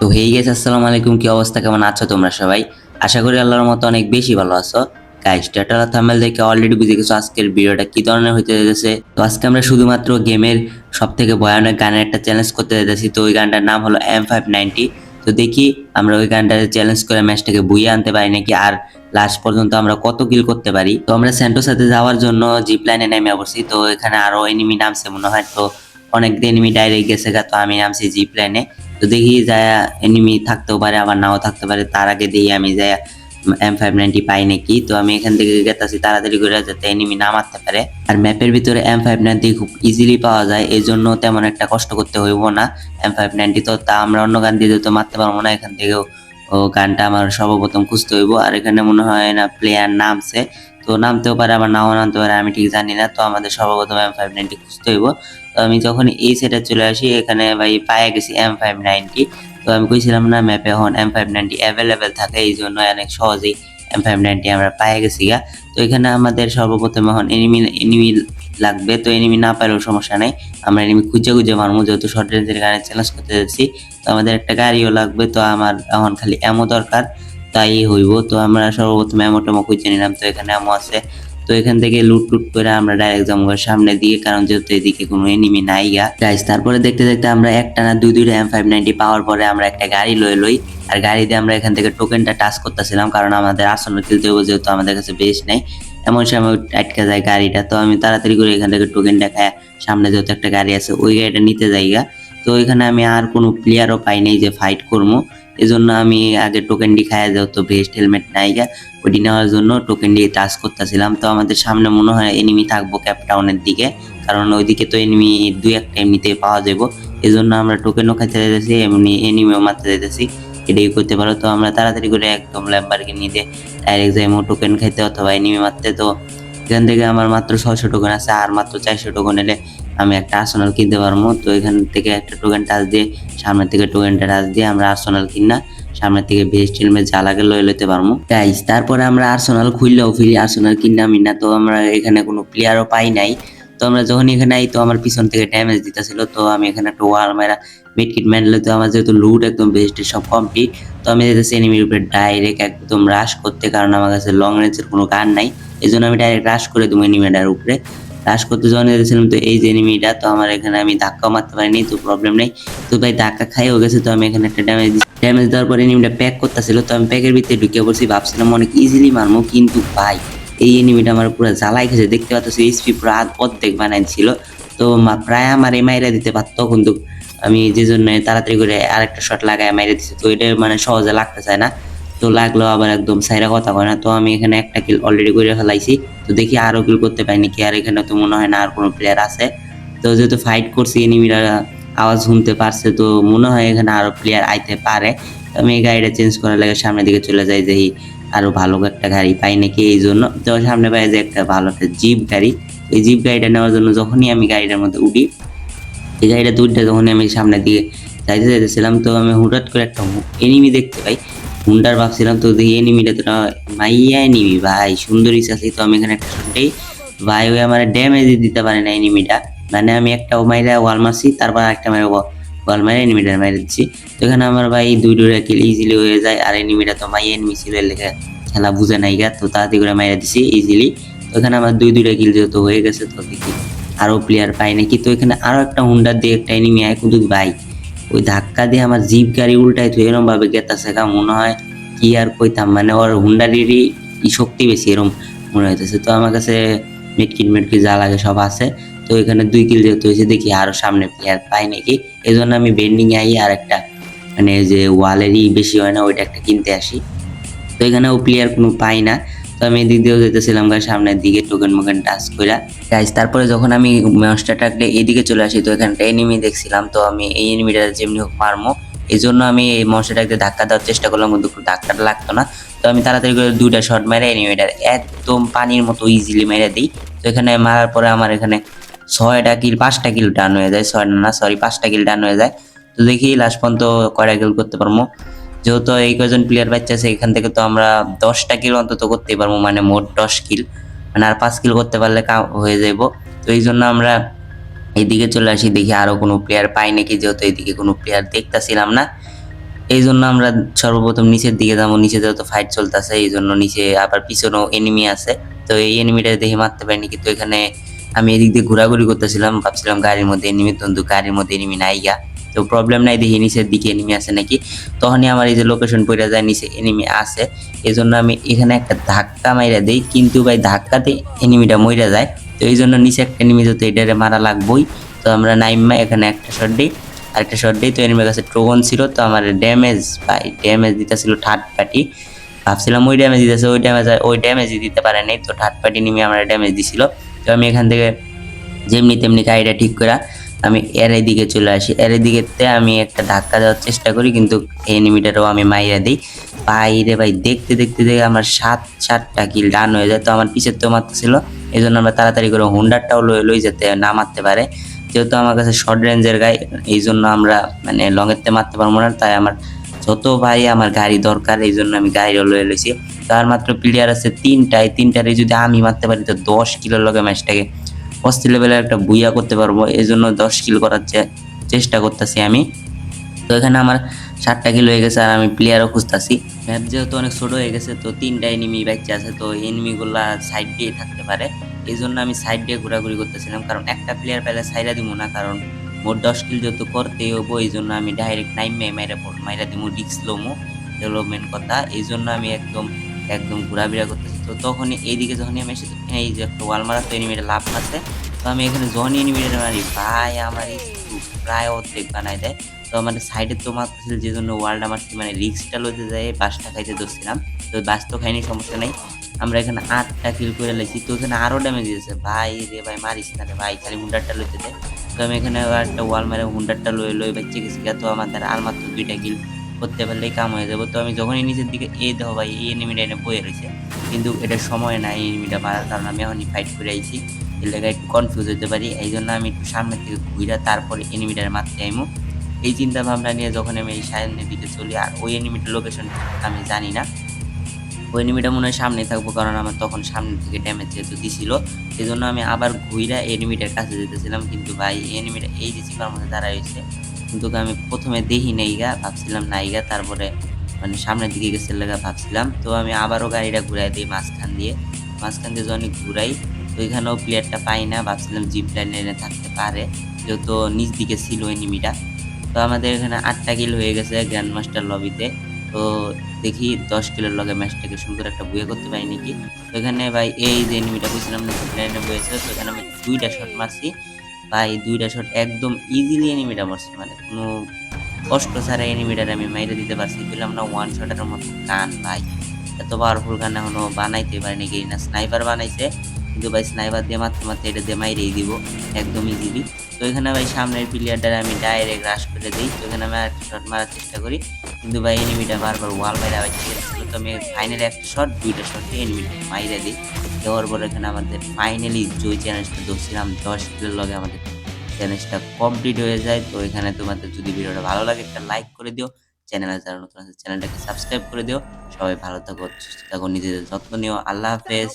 তো হেই গেছে আসসালামু আলাইকুম। কি অবস্থা? কেমন আছো তোমরা সবাই? আশা করি আল্লাহর মতো অনেক বেশি ভালো আছো। গাইস টাইটেল আর থাম্বনেল দেখে অলরেডি বুঝে গেছো আজকের ভিডিওটা কি ধরনের হতে যাচ্ছে। তো, আজকে আমরা শুধুমাত্র গেমের সব থেকে ভয়ানক গানের একটা চ্যালেঞ্জ করতে যাচ্ছি। তো, ওই গানটার নাম হলো এম ফাইভ নাইনটি তো, দেখি আমরা ওই গানটা চ্যালেঞ্জ করে ম্যাচটাকে বুইয়ে আনতে পারি নাকি, আর লাস্ট পর্যন্ত আমরা কত কিল করতে পারি। তো, আমরা স্যান্টোর সাথে যাওয়ার জন্য জিপ লাইনে নেমে বসছি তো, এখানে আরও এনিমি নামছে মনে হয়। তো, অনেক এনিমি ডাইরেক্ট গেছে গা। তো, আমি নামছি জিপ লাইনে তো দেখি যায় এনিমি থাকতেও পারে, আবার নাও থাকতে পারে, তার আগে দিয়ে আমি যায় এম ফাইভ নাইনটি পাই নাকি? তো আমি এখান থেকে গেতাছি, তাড়াতাড়ি করে যাতে এনিমি না মারতে পারে। আর ম্যাপের ভিতরে এম ফাইভ নাইনটি খুব ইজিলি পাওয়া যায় এই জন্য তেমন একটা কষ্ট করতে হইব না। এম ফাইভ নাইনটি তো তা আমরা অন্য গান দিয়ে তো মারতে পারব না, এখান থেকেও, ও গানটা আমার সর্বপ্রথম খুঁজতে হইব। আর এখানে মনে হয় না প্লেয়ার নামছে, তো নামতেও পারে, আবার নাও নামতে পারে, আমি ঠিক জানি না, তো আমাদের সর্বপ্রথম এম ফাইভ নাইনটি খুঁজতে হইব। তো আমি যখন এই সেটে চলে আসি, এখানে ভাই পায়ে গেছি এম ফাইভ নাইনটি তো আমি কইছিলাম, না ম্যাপে এখন এম ফাইভ নাইনটি অ্যাভেলেবেল থাকে, এই জন্য অনেক সহজেই এম ফাইভ নাইনটি আমরা পায়ে গেছি গা। তো এখানে আমাদের সর্বপ্রথম এখন এনিমি এনিমি লাগবে। তো এনিমি না পাইলেও সমস্যা নেই। আমরা এনিমি খুঁজে খুঁজে মারবো যেহেতু শর্ট রেঞ্জের গাড়ি চ্যালেঞ্জ করতে যাচ্ছি। তো আমাদের একটা গাড়িও লাগবে, তো আমার এখন খালি এমও দরকার, তাই হইব। তো আমরা সর্বপ্রথম এমো টেমো খুঁজে নিলাম। তো এখানে এমো আছে তো এখান থেকে লুট টুট করে আমরা ডাইরেক্ট যাব সামনের দিকে কারণ যেহেতু এদিকে কোনো এনিমি নাই গা। গাইস তারপরে দেখতে দেখতে আমরা একটা না দুই দুইটা এম ফাইভ নাইনটি পাওয়ার পরে আমরা একটা গাড়ি লই লই। আর গাড়ি দিয়ে আমরা এখান থেকে টোকেনটা টাচ করতেছিলাম, কারণ আমাদের আসন্ন খেলতে হবে যেহেতু আমাদের কাছে বেশ নেই। এমন সময় আটকে যায় গাড়িটা। তো আমি তাড়াতাড়ি করে এখান থেকে টোকেনটা খায় সামনে যেহেতু একটা গাড়ি আছে, ওই গাড়িটা নিতে যাই গা। তো এখানে আমি আর কোনো প্লেয়ারও পাই নাই যে ফাইট করব এজন্য আমি আগে টোকেনটি খায় যেহেতু ভেস্ট হেলমেট নাই গা ওটি নেওয়ার জন্য টোকেন দিয়ে টাচ করতেছিলাম। তো আমাদের সামনে মনে হয় এনিমি থাকব ক্যাপটাউনের দিকে, কারণ ওইদিকে তো এনিমি দুই একটা এমনিতে পাওয়া যাব এই জন্য আমরা টোকেনও খাইতে যেতেছি এমনি এনিমিও মারতে যেতেছি এটাই করতে পারো। তো আমরা তাড়াতাড়ি করে একদম ল্যাম্বারকে নিতে ডাইরেক্ট যাই টোকেন খাইতে অথবা এনিমি মারতে। তো এখান থেকে আমার মাত্র ছয়শো টোকেন আছে, আর মাত্র চারশো টোকেন এলে আমি একটা আর্সেনাল কিনতে পারব। তো এখান থেকে একটা টোকেন টাচ দিয়ে, সামনের থেকে টোকেনটা টাচ দিয়ে আমরা আর্সেনাল কিনা সামনের থেকে হেলমেট যা লাগে লয়ে লইতে পারব। গাইস তারপরে আমরা আর্সোনাল খুললেও ফিরি। আর্সেনাল কিনা আমি না, তো আমরা এখানে কোনো প্লেয়ারও পাই নাই। তো আমরা যখন এখানে আই, তো আমার পিছন থেকে ড্যামেজ দিতেছিল। তো আমি এখানে একটা ওয়াল মেরা মিডকিট ম্যান্ডলে তো আমার যেহেতু লুট একদম বেস্ট সব কমপ্লিট তো আমি যেতেছি এনিমির উপরে ডাইরেক্ট একদম রাশ করতে, কারণ আমার কাছে লং রেঞ্জের কোনো গান নাই। এই জন্য আমি ডাইরেক্ট রাশ করে দেবো এনিমিটার উপরে। রাশ করতে যখন এসেছিলাম, তো এই যে এনিমিটা তো আমার এখানে আমি ধাক্কাও মারতে পারিনি, তো প্রবলেম নেই। তো ভাই ধাক্কা খাইও গেছে, তো আমি এখানে একটা ড্যামেজ ড্যামেজ দেওয়ার পরে এনিমিটা প্যাক করতেছিল, তো আমি প্যাকের ভিতরে ঢুকে পড়ছি, ভাবছিলাম অনেক ইজিলি মারবো কিন্তু ভাই, এই এনিমিটা আমার পুরো জ্বালাই খেছে দেখতে পাচ্ছি এইচপি পুরো আধ অর্ধেক বানাই ছিল তো প্রায় আমার এই মাইরা দিতে পারতো, কিন্তু আমি যে জন্য তাড়াতাড়ি করে আরেকটা শট লাগায় মাইরে দিচ্ছি তো এটা মানে সহজে লাগতে চায় না। তো লাগল আবার একদম সাইরা কথা কয় না। তো আমি এখানে একটা কিল অলরেডি করে ফেলাইছি। তো দেখি আরও কিল করতে পারিনি কি, আর এখানে তো মনে হয় না আর কোনো প্লেয়ার আছে। তো যেহেতু ফাইট করছি এনিমিরা আওয়াজ শুনতে পারছে, তো মনে হয় এখানে আরও প্লেয়ার আইতে পারে। আমি এই গাড়িটা চেঞ্জ করার লাগে সামনের দিকে চলে যাই যে আরও ভালো একটা গাড়ি পাই নাকি এই জন্য। তো সামনে পাই যে একটা ভালো একটা জিপ গাড়ি। এই জিপ গাড়িটা নেওয়ার জন্য যখনই আমি গাড়িটার মধ্যে উঠি, এই গাড়িটা দুইটা যখনই আমি সামনের দিকে যাইতে যাইতেছিলাম, তো আমি হুঠাৎ করে একটা এনিমি দেখতে পাই। হুন্ডার ভাবছিলাম তো দেখি এনিমিটা তো মাইয়া এনিমি ভাই। সুন্দর ইচ্ছা আছে তো আমি এখানে একটা শুনতেই ভাই, ওই আমার ড্যামেজ দিতে পারে না এনিমিটা মানে আমি একটা মাইরা ওয়াল মারছি, তারপর একটা মাইরা ওয়াল মারে এনিমিটার মাইরে দিচ্ছি। তো এখানে আমার ভাই দুই দুইটা কিল ইজিলি হয়ে যায়, আর এনিমিটা তো মাই এনিমি ছিল লেগে খেলা বুঝে নাই গা, তো তাড়াতাড়ি করে মাইরা দিছি ইজিলি তো এখানে আমার দুই দুইটা কিল যেহেতু হয়ে গেছে, তো দেখি আরও প্লেয়ার পাই নাকি। তো এখানে আরও একটা হুন্ডার দিয়ে একটা এনিমি আয়, কিন্তু ভাই ওই ধাক্কা দিয়ে আমার জিপ গাড়ি উল্টাই তো এরকম ভাবে গেতাছে গা মনে হয়, কি আর কইতাম? মানে ওর হুন্ডারিরই শক্তি বেশি এরকম মনে হইতেছে। তো আমার কাছে মিটকিট মিটকিট যা লাগে সব আছে। তো এখানে দুই কিল যেহেতু হয়েছে, দেখি আরও সামনে প্লেয়ার পাই নাকি। এই জন্য আমি বেন্ডিং আই আর একটা মানে যে ওয়ালেরই বেশি হয় না, ওইটা একটা কিনতে আসি। তো এখানে ও প্লেয়ার কোনো পাই না। তো আমি এদিক দিয়েও যেতেছিলাম গাছ সামনের দিকে টোকেন মোকেন টাচ কইরা। গাইজ তারপরে যখন আমি মনস্টারটাকে এদিকে চলে আসি, তো এখানে একটা এনিমি দেখছিলাম, তো আমি এই এনিমিটা যেমনি হোক মারমো। এই জন্য আমি এই মনস্টারটাকে ধাক্কা দেওয়ার চেষ্টা করলাম, কিন্তু ধাক্কাটা লাগতো না। তো আমি তাড়াতাড়ি করে দুইটা শট মেরে এনিমিটার একদম পানির মতো ইজিলি মেরে দিই। তো এখানে মারার পরে আমার এখানে ছয়টা কিল পাঁচটা কিল ডান হয়ে যায়। ছয় না সরি পাঁচটা কিল ডান হয়ে যায়। তো দেখি লাস্ট পর্যন্ত কয়টা কিল করতে পারব যেহেতু এই কজন প্লেয়ার বাচ্চা আছে, এখান থেকে তো আমরা দশটা কিল অন্তত করতে পারব মানে মোট দশ কিল মানে আর পাঁচ কিল করতে পারলে হয়ে যাব তো এই জন্য আমরা এইদিকে চলে আসি, দেখি আরও কোনো প্লেয়ার পাই নাকি, যেহেতু এইদিকে কোনো প্লেয়ার দেখতেছিলাম না। এই জন্য আমরা সর্বপ্রথম নিচের দিকে যাব, নিচে যেহেতু ফাইট চলতেছে, এই জন্য নিচে আবার পিছনেও এনিমি আছে। তো এই এনিমিটা দেখে মারতে পারিনি, কিন্তু এখানে আমি এদিক দিয়ে ঘোরাঘুরি করতেছিলাম, ভাবছিলাম গাড়ির মধ্যে এনিমি কিন্তু গাড়ির মধ্যে এনিমি নাই গা। তো প্রবলেম নাই, দেখি নিচের দিকে এনিমি আছে নাকি? তখনই আমার এই যে লোকেশন পড়ে যায়, নিচে এনিমি আছে। এই জন্য আমি এখানে একটা ধাক্কা মাইরা দিই, কিন্তু ভাই ধাক্কাতে এনিমিটা মইরা যায়। তো এই জন্য নিচে একটা এনিমি যেহেতু এটারে মারা লাগবেই, তো আমরা নাইমা এখানে একটা শট দিই। আরেকটা শট দিই, তো এনিমির কাছে ট্রোগন ছিল, তো আমার ড্যামেজ ভাই ড্যামেজ দিতে ছিল থার্ড পার্টি ভাবছিলাম ওই ড্যামেজ দিতেছে, ওই ড্যামেজ ওই ড্যামেজই দিতে পারে নাই, তো থার্ড পার্টি নিমে আমরা ড্যামেজ দিছিল। তো আমি এখান থেকে যেমনি তেমনি গাড়িটা ঠিক করে আমি এর দিকে চলে আসি। এর দিকেতে আমি একটা ধাক্কা দেওয়ার চেষ্টা করি, কিন্তু এনিমিটারও আমি মাইরা দিই। বাইরে ভাই, দেখতে দেখতে, দেখে আমার সাত, সাতটা কিল ডান হয়ে যায়। তো আমার পিছের তো মারতেছিল এই জন্য আমরা তাড়াতাড়ি করে হুন্ডারটাও লই লই যেতে না মারতে পারে। যেহেতু আমার কাছে শর্ট রেঞ্জের গাই এই জন্য আমরা মানে লংয়েরতে মারতে পারব না। তাই আমার যত ভাই আমার গাড়ি দরকার এই জন্য আমি গাড়িও লয়ে লইছি। তার মাত্র প্লেয়ার আছে তিনটায়। তিনটারে যদি আমি মারতে পারি, তো দশ কিলোর লগে ম্যাচটাকে অস্থি লেভেলের একটা বুইয়া করতে পারব এই জন্য দশ কিল করার চেষ্টা করতেছি আমি। তো এখানে আমার সাতটা কিল হয়ে গেছে আর আমি প্লেয়ারও খুঁজতেছি। ম্যাপ যেহেতু অনেক ছোট হয়ে গেছে, তো তিনটা এনিমি বাচ্চা আছে, তো এনিমিগুলা সাইড দিয়ে থাকতে পারে। এই জন্য আমি সাইড দিয়ে ঘোরাঘুরি করতেছিলাম, কারণ একটা প্লেয়ার পেলে সাইডা দিব না, কারণ মোট দশ কিল যেহেতু করতেই হব এই জন্য আমি ডাইরেক্ট নাইম মাইরা মাইরা দিব রিক্স লোমো। ডেভেলপমেন্ট কথা এই জন্য আমি একদম একদম ঘোরাফেরা করতেছি তো তখনই এইদিকে যখনই আমি এসে এই যে একটা ওয়াল মারা তো এনিমিটা লাভ আছে, তো আমি এখানে যখনই এনিমিটা মারি ভাই আমার প্রায় অর্ধেক বানাই দেয়। তো আমার সাইডে তো মারতেছিল যে জন্য ওয়ার্ল্ড আমার মানে রিক্সটা লইতে যায় বাসটা খাইতে ধরছিলাম। তো বাস তো খাইনি, সমস্যা নেই। আমরা এখানে আটটা কিল করে লাইছি, তো এখানে আরও ড্যামেজ দিয়েছে। ভাই রে ভাই, মারিস না রে ভাই, খালি হুন্ডারটা লইতে দেয় তো আমি এখানে একটা ওয়াল মারে হুন্ডারটা লই লই বাচ্চা গেছি তো আমাদের আর মাত্র দুইটা কিল করতে পারলেই কাম হয়ে যাব। তো আমি যখনই নিচের দিকে এ দেখো ভাই এই এনিমিটা এনে বয়ে রয়েছে, কিন্তু এটা সময় নাই এই এনিমিটা মারার কারণ আমি এখনই ফাইট করে আইছি। এর লেগে একটু কনফিউজ হতে পারি এই জন্য আমি একটু সামনের থেকে ঘুরে তারপরে এনিমিটার মারতে আইমু। এই চিন্তা ভাবনা নিয়ে যখন আমি এই সামনের দিকে চলি, আর ওই এনিমিটার লোকেশন আমি জানি না। ওই এনিমিটা মনে হয় সামনে থাকব, কারণ আমার তখন সামনে থেকে ড্যামেজ যেহেতু দিছিল সেই জন্য আমি আবার ঘুইরা এনিমিটার কাছে যেতেছিলাম। কিন্তু ভাই এনিমিটা এই যে চিপার মধ্যে দাঁড়ায় রয়েছে কিন্তু আমি প্রথমে দেখি নাই গা, ভাবছিলাম নাই গা, তারপরে মানে সামনের দিকে গেছে লেগা ভাবছিলাম। তো আমি আবারও গাড়িটা ঘুরাই দিই মাঝখান দিয়ে। মাঝখান দিয়ে যখন ঘুরাই তো এখানেও প্লেয়ারটা পাই না, ভাবছিলাম জিপ লাইনে থাকতে পারে, যেহেতু নিচ দিকে ছিল এনিমিটা তো আমাদের এখানে আটটা কিল হয়ে গেছে গ্র্যান্ড মাস্টার লবিতে তো দেখি দশ কিলোর লগে ম্যাচটাকে সুন্দর একটা বুয়ে করতে পারি নাকি। তো এখানে ভাই এই যে এনিমিটা বুঝছিলাম না বয়েছে তো এখানে আমি দুইটা শট মারছি। ভাই, দুইটা শট একদম ইজিলি এনিমিটা মারছি মানে কোনো কষ্ট ছাড়া এনিমিটার আমি মাইরে দিতে পারছি। বললাম না ওয়ান শটের মতো গান, ভাই। এত পাওয়ারফুল গান এখনও বানাইতে পারিনি কি না। স্নাইপার বানাইছে, কিন্তু ভাই স্নাইপার দিয়ে মারতে মারতে এটা দিয়ে মাইরেই দিব, একদম ইজিলি তো এখানে ভাই সামনের প্লেয়ারটারে আমি ডাইরেক্ট রাশ করে দিই, তো এখানে আমি একটা শট মারার চেষ্টা করি। কিন্তু ভাই এনিমিটা বারবার ওয়াল মাইরে আবার তো আমি ফাইনাল একটা শট দুইটা শট এনিমিটা মাইরে দিই। দেওয়ার পর এখানে আমাদের ফাইনালি জয় চ্যালেঞ্জটা ধরছিলাম, দশ কিলোর লগে আমাদের চ্যালেঞ্জটা কমপ্লিট হয়ে যায়। তো এখানে তোমাদের যদি ভিডিওটা ভালো লাগে, একটা লাইক করে দিও। চ্যানেলে যারা নতুন আছে চ্যানেলটাকে সাবস্ক্রাইব করে দিও। সবাই ভালো থাকো, সুস্থ থাকো, নিজেদের যত্ন নিও। আল্লাহ হাফেজ।